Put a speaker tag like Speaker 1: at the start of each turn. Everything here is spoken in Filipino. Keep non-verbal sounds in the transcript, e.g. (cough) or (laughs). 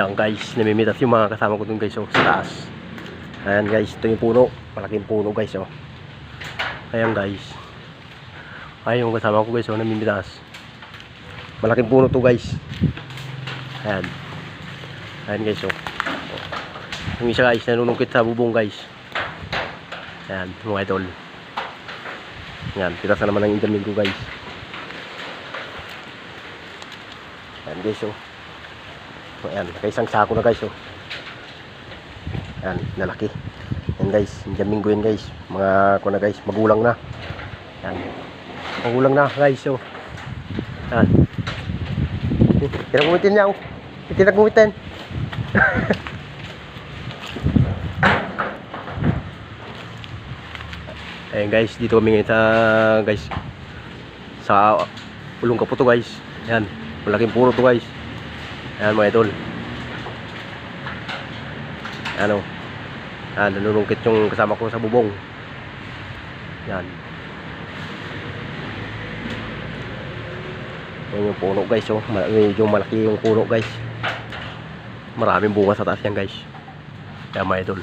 Speaker 1: Yan guys, namimitas yung mga kasama ko dun guys oh, sa taas. Ayan guys, ito yung puno. Malaking puno guys oh. Ayan guys. Ayan yung kasama ko guys oh, namimitas. Malaking puno to guys. Ayan. Ayan guys oh. Yung isa guys, nanunungkit sa bubong guys. Ayan, mga idol. Ayan, pitas na naman ang intermin ko guys. Ayan guys oh. Ayan, nakaisang sako na guys oh. Ayan, lalaki. Ayan guys, Jamingo yan guys. Mga ko na guys, magulang na. Ayan. Magulang na guys oh. Ayan. Tinagumitin niya oh. Tinagumitin. (laughs) Ayan guys, dito kami ngayon sa guys sa ulong kaputo guys. Ayan, malaking puro to guys. Ayan mga idol. Ano? Ayan, nanunungkit yung kasama ko sa bubong. Ayan. Ayan yung puno guys oh. Medyo malaki yung puno guys. Maraming bunga sa taas yan guys. Ayan mga idol.